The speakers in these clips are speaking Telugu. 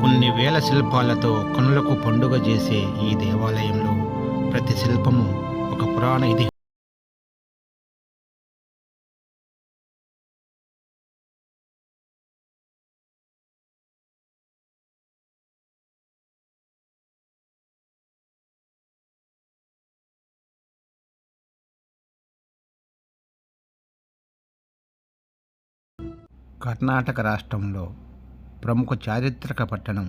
కొన్ని వేల శిల్పాలతో కనులకు పండుగ చేసే ఈ దేవాలయంలో ప్రతి శిల్పము ఒక పురాణ ఇది కర్ణాటక రాష్ట్రంలో ప్రముఖ చారిత్రక పట్టణం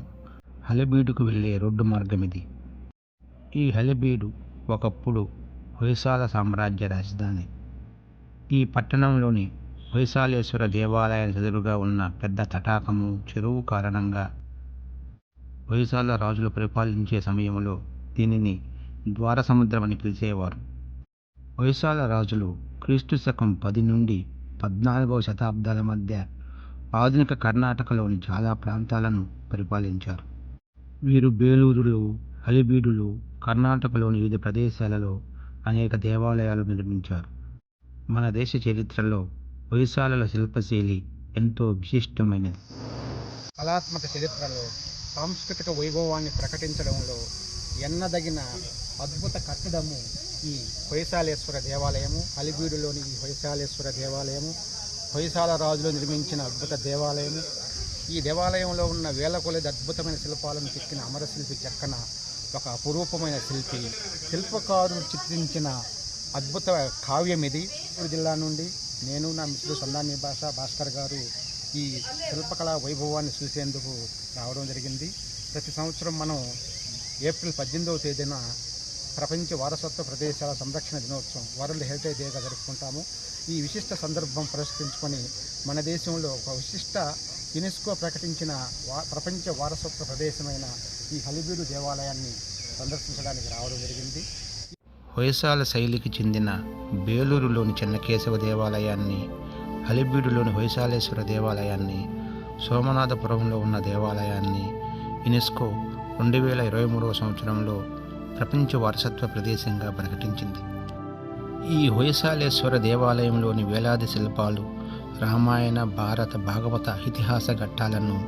హలబీడుకు వెళ్ళే రోడ్డు మార్గం ఇది ఈ హలబీడు ఒకప్పుడు హొయసాల సామ్రాజ్య రాజధాని. ఈ పట్టణంలోని హొయసాలేశ్వర దేవాలయం ఎదురుగా ఉన్న పెద్ద తటాకము చెరువు కారణంగా హొయసాల రాజులు పరిపాలించే సమయంలో దీనిని ద్వారసముద్రం అని పిలిచేవారు. హొయసాల రాజులు క్రీస్తు శకం పది నుండి పద్నాలుగవ శతాబ్దాల మధ్య ఆధునిక కర్ణాటకలోని చాలా ప్రాంతాలను పరిపాలించారు. వీరు బేలూరులు హలిబీడులు కర్ణాటకలోని వివిధ ప్రదేశాలలో అనేక దేవాలయాలు నిర్మించారు. మన దేశ చరిత్రలో హొయసాలల శిల్పశైలి ఎంతో విశిష్టమైనది. కళాత్మక చరిత్రలో సాంస్కృతిక వైభవాన్ని ప్రకటించడంలో ఎన్నదగిన అద్భుత కట్టడము ఈ హొయసాలేశ్వర దేవాలయము అలిబీడులోని ఈ హొయసాలేశ్వర దేవాలయము హొయసాల రాజులు నిర్మించిన అద్భుత దేవాలయము ఈ దేవాలయంలో ఉన్న వేల కొలది అద్భుతమైన శిల్పాలను చెక్కిన అమరశిల్పి చెక్కన ఒక అపురూపమైన శిల్పి. శిల్పకారుడు చిత్రించిన అద్భుత కావ్యం ఇది. జిల్లా నుండి నేను నా మిత్రుడు సందాని భాష భాస్కర్ గారు ఈ శిల్పకళా వైభవాన్ని చూసేందుకు రావడం జరిగింది. ప్రతి సంవత్సరం మనం ఏప్రిల్ పద్దెనిమిదవ తేదీన ప్రపంచ వారసత్వ ప్రదేశాల సంరక్షణ దినోత్సవం వరల్డ్ హెరిటేజ్ డేగా జరుపుకుంటాము. ఈ విశిష్ట సందర్భం పురస్కరించుకొని మన దేశంలో ఒక విశిష్ట యునెస్కో ప్రకటించిన ప్రపంచ వారసత్వ ప్రదేశమైన ఈ హలిబీడు దేవాలయాన్ని సందర్శించడానికి రావడం జరిగింది. హొయసాల శైలికి చెందిన బేలూరులోని చెన్నకేశవ దేవాలయాన్ని హలిబీడులోని హొయసాలేశ్వర దేవాలయాన్ని సోమనాథపురంలో ఉన్న దేవాలయాన్ని యునెస్కో రెండు వేల ఇరవై మూడవ సంవత్సరంలో ప్రపంచ వారసత్వ ప్రదేశంగా ప్రకటించింది. ఈ హొయసాలేశ్వర దేవాలయంలోని వేలాది శిల్పాలు రామాయణ భారత భాగవత ఇతిహాస ఘట్టాలను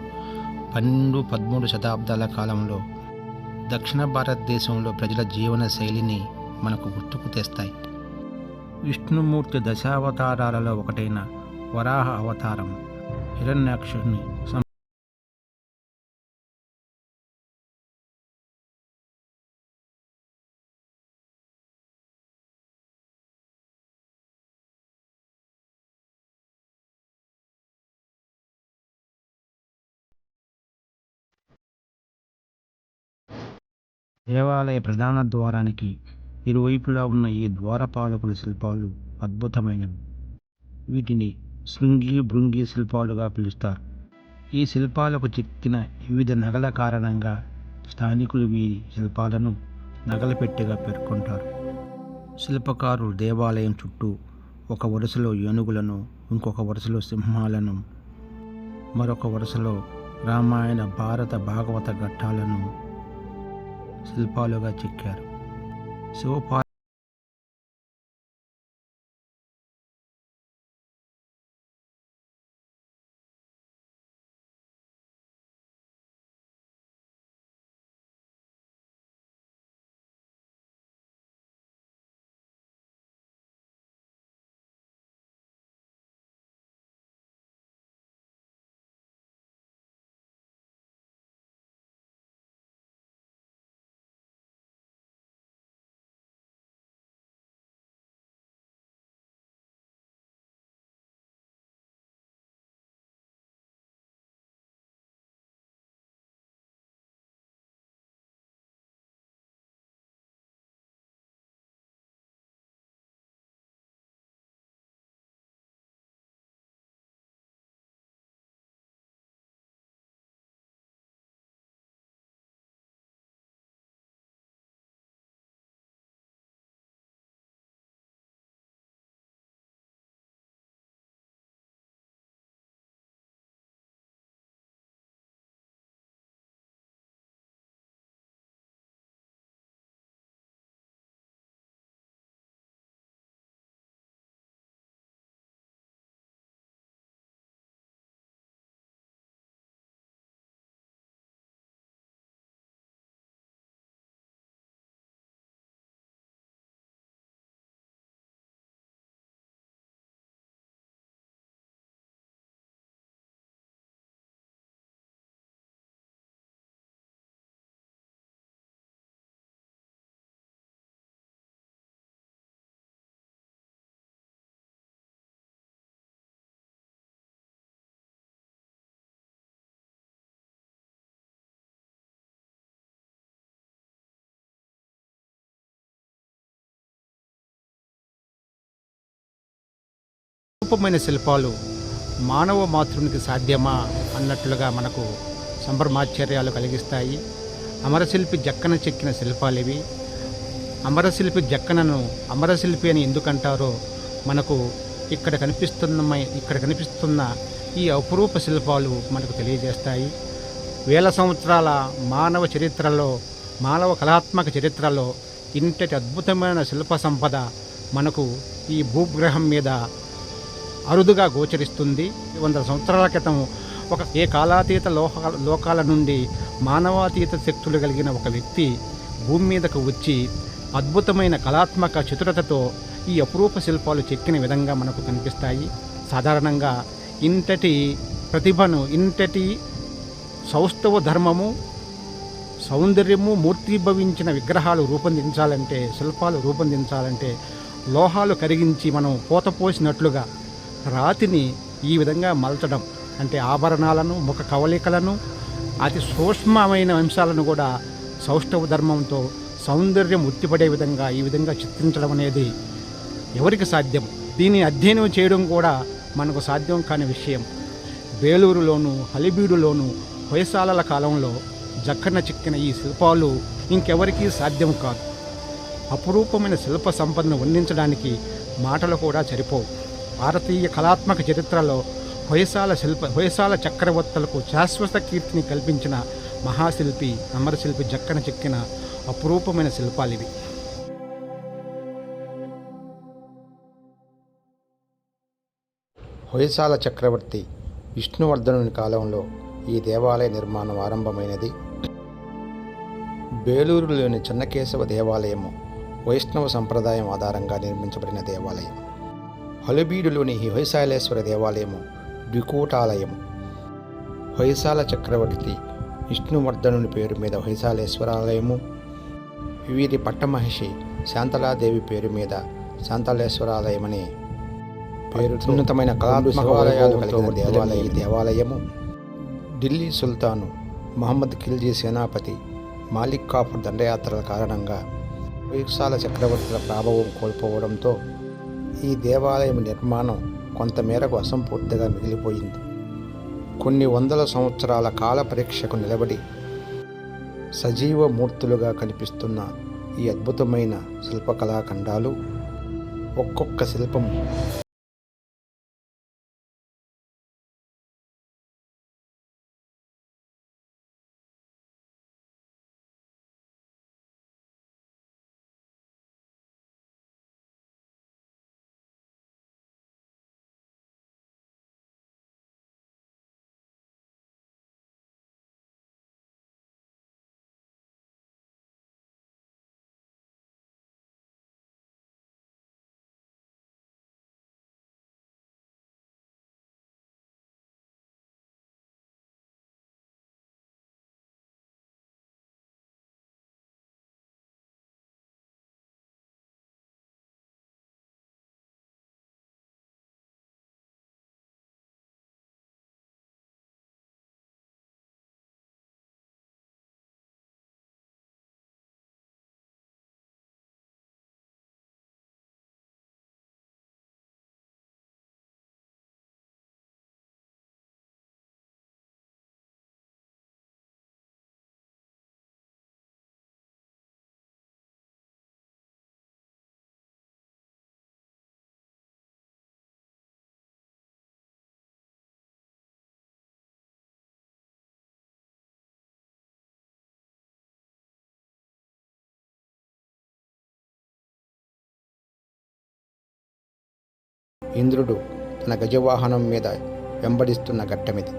పన్నెండు పదమూడు శతాబ్దాల కాలంలో దక్షిణ భారతదేశంలో ప్రజల జీవన శైలిని మనకు గుర్తుకు తెస్తాయి. విష్ణుమూర్తి దశావతారాలలో ఒకటైన వరాహ అవతారం హిరణ్యాక్షుని దేవాలయ ప్రధాన ద్వారానికి ఇరువైపులా ఉన్న ఈ ద్వారపాలకుల శిల్పాలు అద్భుతమైనవి. వీటిని శృంగి భృంగి శిల్పాలుగా పిలుస్తారు. ఈ శిల్పాలకు చెక్కిన వివిధ నగల కారణంగా స్థానికులు వీరి శిల్పాలను నగలపెట్టెగా పేర్కొంటారు. శిల్పకారులు దేవాలయం చుట్టూ ఒక వరుసలో ఏనుగులను ఇంకొక వరుసలో సింహాలను మరొక వరుసలో రామాయణ భారత భాగవత ఘట్టాలను శిల్పాలుగా చెక్కారు శివపా అపురూపమైన శిల్పాలు మానవ మాతృనికి సాధ్యమా అన్నట్లుగా మనకు సంభ్రమాశ్చర్యాలు కలిగిస్తాయి. అమరశిల్పి జక్కన చెక్కిన శిల్పాలు ఇవి అమరశిల్పి జక్కనను అమరశిల్పి అని ఎందుకంటారో మనకు ఇక్కడ కనిపిస్తున్న ఇక్కడ కనిపిస్తున్న ఈ అపురూప శిల్పాలు మనకు తెలియజేస్తాయి. వేల సంవత్సరాల మానవ చరిత్రలో మానవ కళాత్మక చరిత్రలో ఇంతటి అద్భుతమైన శిల్ప సంపద మనకు ఈ భూగ్రహం మీద అరుదుగా గోచరిస్తుంది. వందల సంవత్సరాల క్రితం ఒక ఏ కాలాతీత లోహ లోకాల నుండి మానవాతీత శక్తులు కలిగిన ఒక వ్యక్తి భూమి మీదకు వచ్చి అద్భుతమైన కళాత్మక చతురతతో ఈ అపురూప శిల్పాలు చెక్కిన విధంగా మనకు కనిపిస్తాయి. సాధారణంగా ఇంతటి ప్రతిభను ఇంతటి సౌస్తవ ధర్మము సౌందర్యము మూర్తిభవించిన విగ్రహాలు రూపొందించాలంటే శిల్పాలు రూపొందించాలంటే లోహాలు కరిగించి మనం పోతపోసినట్లుగా రాతిని ఈ విధంగా మలచడం అంటే ఆభరణాలను ముఖ కవలికలను అతి సూక్ష్మమైన అంశాలను కూడా సౌష్ఠవ ధర్మంతో సౌందర్యం ఉత్తిపడే విధంగా ఈ విధంగా చిత్రించడం అనేది ఎవరికి సాధ్యం? దీన్ని అధ్యయనం చేయడం కూడా మనకు సాధ్యం కాని విషయం. బేలూరులోను హలిబీడులోను హొయసాలల కాలంలో జక్కన చిక్కిన ఈ శిల్పాలు ఇంకెవరికీ సాధ్యం కాదు. అపురూపమైన శిల్ప సంపదను వర్ణించడానికి మాటలు కూడా సరిపోవు. భారతీయ కళాత్మక చరిత్రలో హొయసాల శిల్ప హొయసాల చక్రవర్తులకు శాశ్వత కీర్తిని కల్పించిన మహాశిల్పి అమరశిల్పి జక్కన చెక్కిన అపురూపమైన శిల్పాలివి. హొయసాల చక్రవర్తి విష్ణువర్ధనుని కాలంలో ఈ దేవాలయ నిర్మాణం ఆరంభమైనది. బేలూరులోని చెన్నకేశవ దేవాలయము వైష్ణవ సంప్రదాయం ఆధారంగా నిర్మించబడిన దేవాలయం. హలుబీడులోని హొయసాలేశ్వర దేవాలయము ద్వికూటాలయము. హొయసాల చక్రవర్తి విష్ణువర్ధనుని పేరు మీద హొయసాలేశ్వరాలయము. వీరి పట్టమహిషి శాంతలాదేవి పేరు మీద శాంతలేశ్వరాలయమనే పేరు ఉన్నతమైన కళాత్మక ఆలయాలు కలిగిన దేవాలయ దేవాలయము. ఢిల్లీ సుల్తాను మహమ్మద్ ఖిల్జీ సేనాపతి మాలిక్ కాఫర్ దండయాత్రల కారణంగా హొయసాల చక్రవర్తుల ప్రాభవం కోల్పోవడంతో ఈ దేవాలయం నిర్మాణం కొంతమేరకు అసంపూర్తిగా మిగిలిపోయింది. కొన్ని వందల సంవత్సరాల కాల పరీక్షకు నిలబడి సజీవ మూర్తులుగా కనిపిస్తున్న ఈ అద్భుతమైన శిల్పకళాఖండాలు ఒక్కొక్క శిల్పం ఇంద్రుడు తన గజవాహనం మీద వెంబడిస్తున్న ఘట్టమిది.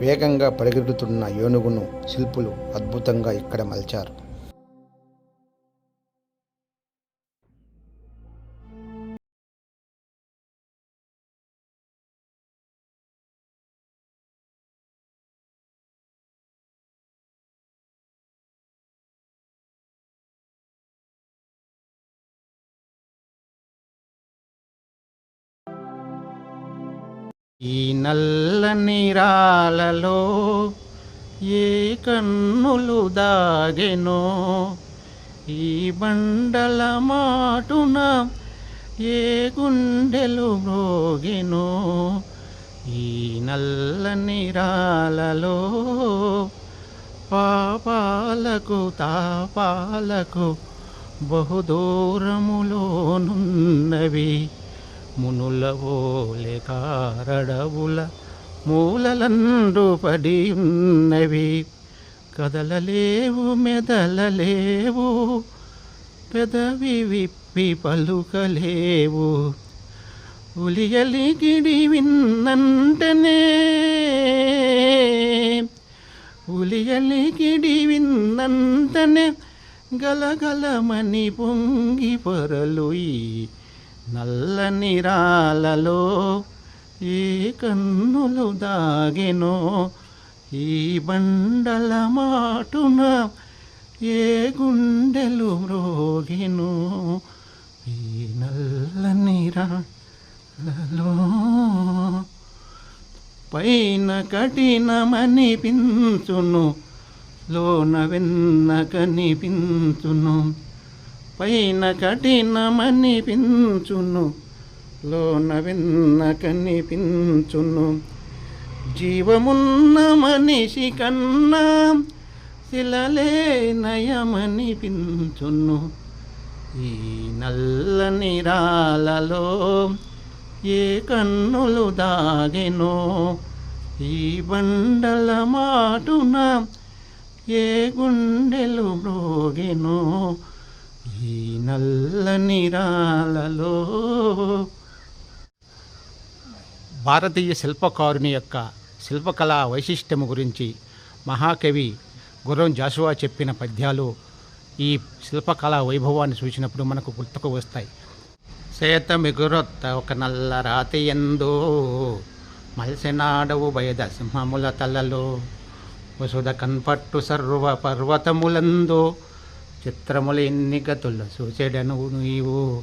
వేగంగా పరిగెడుతున్న ఏనుగును శిల్పులు అద్భుతంగా ఇక్కడ మలిచారు. నల్లని రాలలో ఏ కన్నులు దాగెనో? ఈ బండల మాటున ఏ గుండెలు మోగెనో ఈ నల్లని రాలలో పాపాలకు తాపాలకు బహుదూరములోనున్నవి. మునుల ఓలె కారడవుల మూలలందు పడి ఉన్నవి కదలలేవు మెదలలేవు పెదవి విప్పి పలుకలేవు. ఉలియలిగిడి విన్నంటనే ఉలియలిగిడి విన్నంతనే గలగలమని పొంగి పొరలుయి నల్లని రాలలో ఏ కన్నులు దాగెనో ఈ బండల మాటున ఏ గుండెలు రోగిను ఈ నల్లని రాలలో పైన కఠినమనిపించును లోన వెన్న కనిపించును పైన కఠినమనిపించును లోన విన్న కనిపించును. జీవమున్న మనిషి కన్నా శిలలే నయమనిపించును ఈ నల్లని రాలలో ఏ కన్నులు దాగెనో ఈ బండల మాటున ఏ గుండెలు మ్రోగెనో. ఈ నల్లని రాలలో భారతీయ శిల్పకారుని యొక్క శిల్పకళా వైశిష్ట్యము గురించి మహాకవి గుర్రం జాషువా చెప్పిన పద్యాలు ఈ శిల్పకళా వైభవాన్ని చూసినప్పుడు మనకు గుర్తుకు వస్తాయి. సేత మిగురొత్త ఒక నల్ల రాతి ఎందు మలసినాడవు బయద సింహముల తలలో వసుధ కన్పట్టు సర్వ పర్వతములందు చిత్రముల ఎన్ని గతుల చూచెడను నీవు?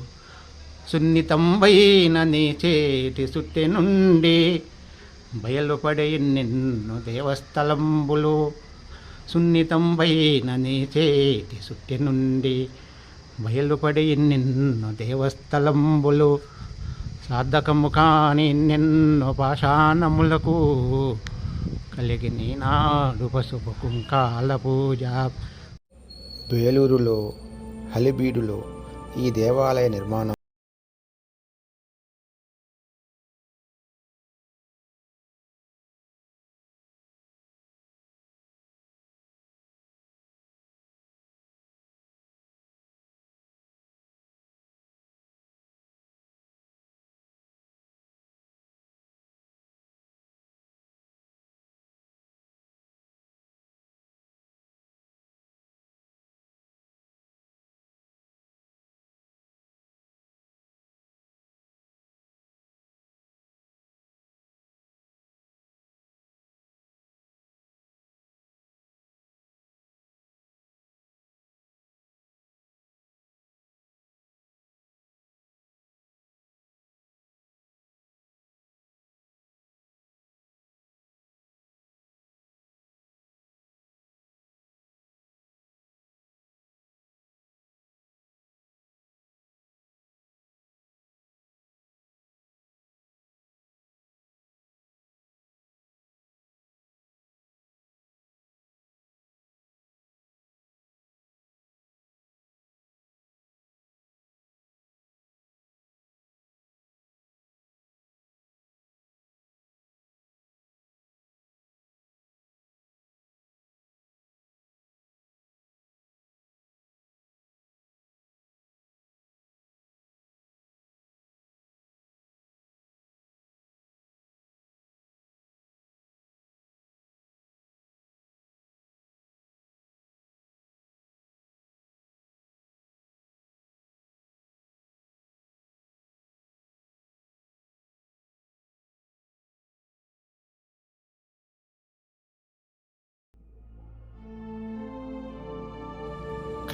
సున్నితంబైన నీ చేటి సుట్టె నుండి బయలుపడే నిన్ను దేవస్థలంబులు. సున్నితంబైన నీ చేతి సుట్టె నుండి బయలుపడే నిన్ను దేవస్థలంబులు. సాధకము కాని నిన్ను పాషాణములకు కలిగి నాడు పసుపు కుంకాల పూజ. బేలూరులో హలిబీడులో ఈ దేవాలయ నిర్మాణం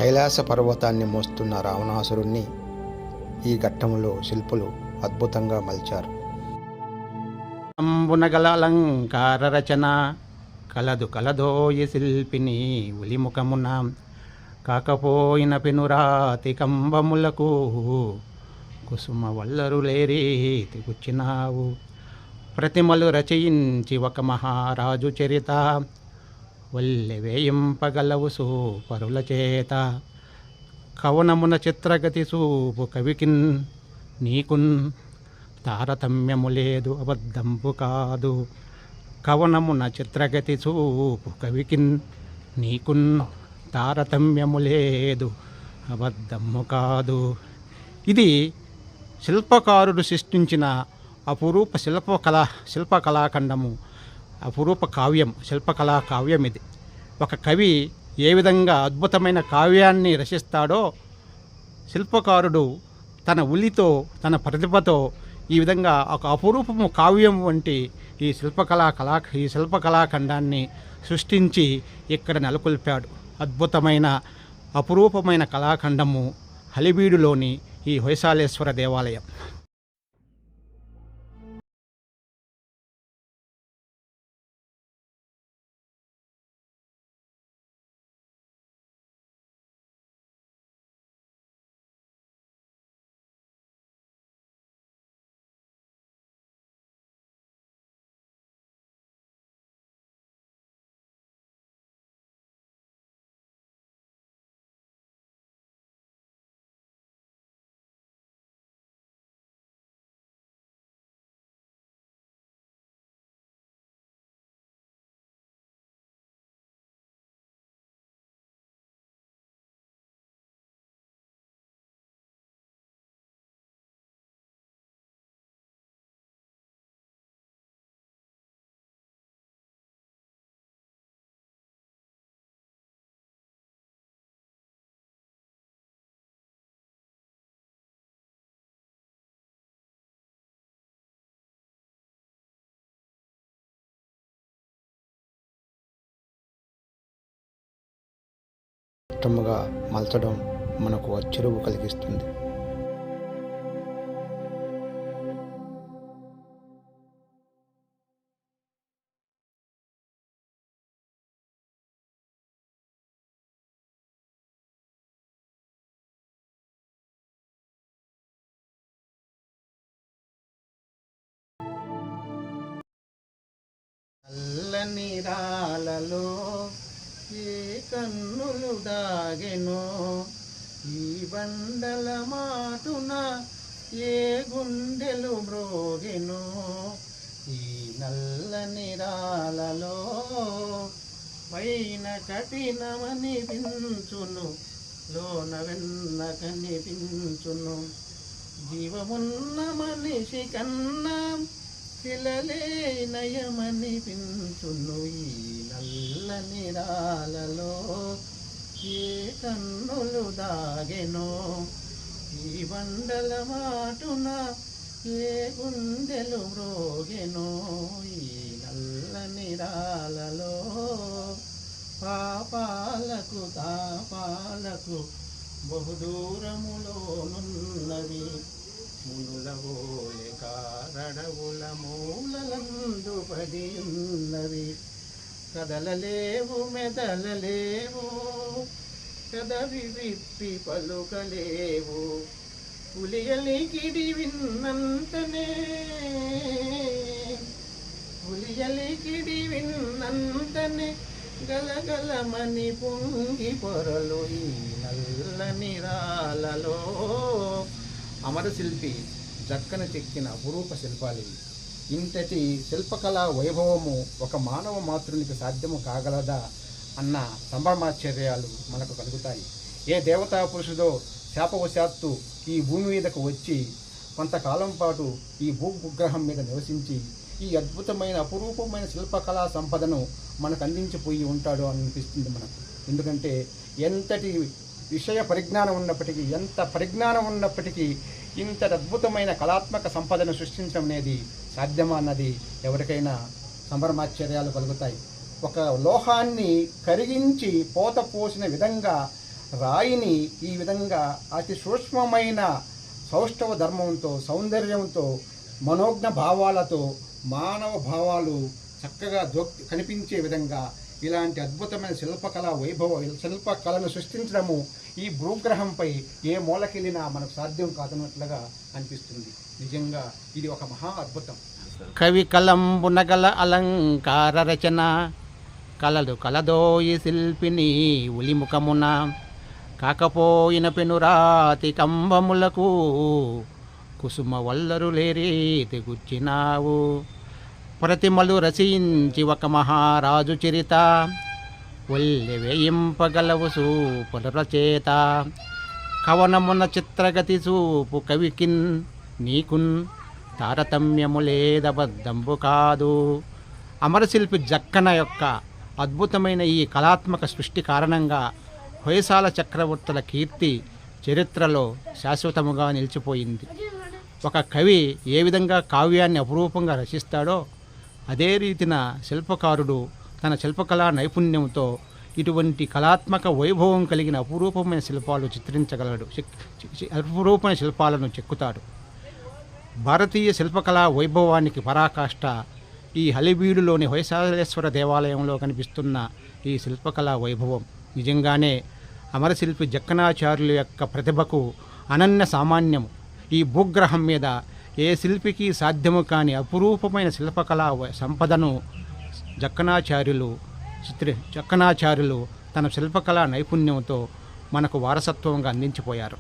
కైలాస పర్వతాన్ని మోస్తున్న రావణాసురుణ్ణి ఈ ఘట్టంలో శిల్పులు అద్భుతంగా మలిచారు. అంబునగల అలంకార రచన కలదు కలదోయి శిల్పిని ఉలిముఖమున కాకపోయిన పెనురాతి కంబములకు కుసుమ వల్లరులేరే గుచ్చినావు ప్రతిమలు రచయించి ఒక మహారాజు చరిత వల్లె వేయింపగలవు సూపరుల చేత. కవనమున చిత్రగతి సూపు కవికిన్ నీకున్ తారతమ్యము లేదు అబద్ధంపు కాదు. కవనమున చిత్రగతి చూపు కవికిన్ నీకున్ తారతమ్యము లేదు అబద్ధము కాదు. ఇది శిల్పకారుడు సృష్టించిన అపురూప శిల్పకళా శిల్పకళాఖండము అపురూప కావ్యం శిల్పకళా కావ్యం ఇది. ఒక కవి ఏ విధంగా అద్భుతమైన కావ్యాన్ని రచిస్తాడో శిల్పకారుడు తన ఉలితో తన ప్రతిభతో ఈ విధంగా ఒక అపురూపము కావ్యం వంటి ఈ శిల్పకళా కళా ఈ శిల్పకళాఖండాన్ని సృష్టించి ఇక్కడ నెలకొల్పాడు. అద్భుతమైన అపురూపమైన కళాఖండము హలిబీడులోని ఈ హొయసాలేశ్వర దేవాలయం. ఇష్టముగా మలచడం మనకు అచ్చురువు కలిగిస్తుంది. నల్లని రా దాగెనో ఈ బండల మాటున ఏ గుండెలు మ్రోగెనో? ఈ నల్లని రాలలో పైన కఠినమని పించును లోన వెన్న కనిపించును. జీవమున్న మనిషి కన్నా శిలలే నయమని పించును ఈ నల్లని రాలలో ఏ కన్నులు దాగెనో? ఈ బండల మాటున ఏ గుండెలు మ్రోగెనో? ఈ నల్లని రాలలో పాపాలకు తాపాలకు బహుదూరములోనున్నవి. మునుల ఓలె కారడవుల మూలలందు పడి ఉన్నవి కదలలేవు మెదలలేవు కదవి విప్పి పలుకలేవు. పులియలికిడి విన్నంతనే పులియలికిడి విన్నంతనే గలగలమని పొంగి పొరలు ఈ నల్లని రాలలో అమరశిల్పి జక్కన చెక్కిన అపురూప శిల్పాలివి ఇంతటి శిల్పకళా వైభవము ఒక మానవ మాతృనికి సాధ్యము కాగలదా అన్న సంభ్రమాశ్చర్యాలు మనకు కలుగుతాయి. ఏ దేవతా పురుషుదో శాపవశాత్తు ఈ భూమి మీదకు వచ్చి కొంతకాలం పాటు ఈ భూగ్రహం మీద నివసించి ఈ అద్భుతమైన అపురూపమైన శిల్పకళా సంపదను మనకు అందించిపోయి ఉంటాడు అని అనిపిస్తుంది మనకు. ఎందుకంటే ఎంతటి విషయ పరిజ్ఞానం ఉన్నప్పటికీ ఎంత పరిజ్ఞానం ఉన్నప్పటికీ ఇంత అద్భుతమైన కళాత్మక సంపదను సృష్టించడం అనేది సాధ్యమా అన్నది ఎవరికైనా సంభ్రమాశ్చర్యాలు కలుగుతాయి. ఒక లోహాన్ని కరిగించి పోత పోసిన విధంగా రాయిని ఈ విధంగా అతి సూక్ష్మమైన సౌష్ఠవ ధర్మంతో సౌందర్యంతో మనోజ్ఞ భావాలతో మానవ భావాలు చక్కగా దొ కనిపించే విధంగా ఇలాంటి అద్భుతమైన శిల్పకళ వైభవ శిల్పకళను సృష్టించడము ఈ భూగ్రహంపై ఏ మూలకెళ్ళినా మనకు సాధ్యం కాదన్నట్లుగా అనిపిస్తుంది. నిజంగా ఇది ఒక మహా అద్భుతం. కవి కలంబునగల అలంకార రచన కలలు కలదోయి శిల్పిని ఉలిముఖమున కాకపోయిన పెనురాతి కంబములకు కుసుమ వల్లరు తెగుచ్చినావు. ప్రతిమలు రచించి ఒక మహారాజు చరిత. ఒల్లి వేయింపగలవు సూపుల రచేత కవనమున చిత్రగతి చూపు కవికిన్ నీకున్ తారతమ్యము లేదబద్ధంబు కాదు. అమరశిల్పి జక్కన యొక్క అద్భుతమైన ఈ కళాత్మక సృష్టి కారణంగా హొయసాల చక్రవర్తుల కీర్తి చరిత్రలో శాశ్వతముగా నిలిచిపోయింది. ఒక కవి ఏ విధంగా కావ్యాన్ని అపురూపంగా రచిస్తాడో అదే రీతిన శిల్పకారుడు తన శిల్పకళా నైపుణ్యంతో ఇటువంటి కళాత్మక వైభవం కలిగిన అపురూపమైన శిల్పాలు చిత్రించగలడు చిక్- అపురూపమైన శిల్పాలను చెక్కుతాడు. భారతీయ శిల్పకళా వైభవానికి పరాకాష్ట ఈ హలిబీడులోని హొయసాలేశ్వర దేవాలయంలో కనిపిస్తున్న ఈ శిల్పకళా వైభవం. నిజంగానే అమరశిల్పి జక్కనాచార్యుల యొక్క ప్రతిభకు అనన్య సామాన్యము. ఈ భూగ్రహం మీద ఏ శిల్పికి సాధ్యము కాని అపురూపమైన శిల్పకళా సంపదను జక్కనాచార్యులు చిత్రి జక్కనాచార్యులు తన శిల్పకళా నైపుణ్యంతో మనకు వారసత్వంగా అందించిపోయారు.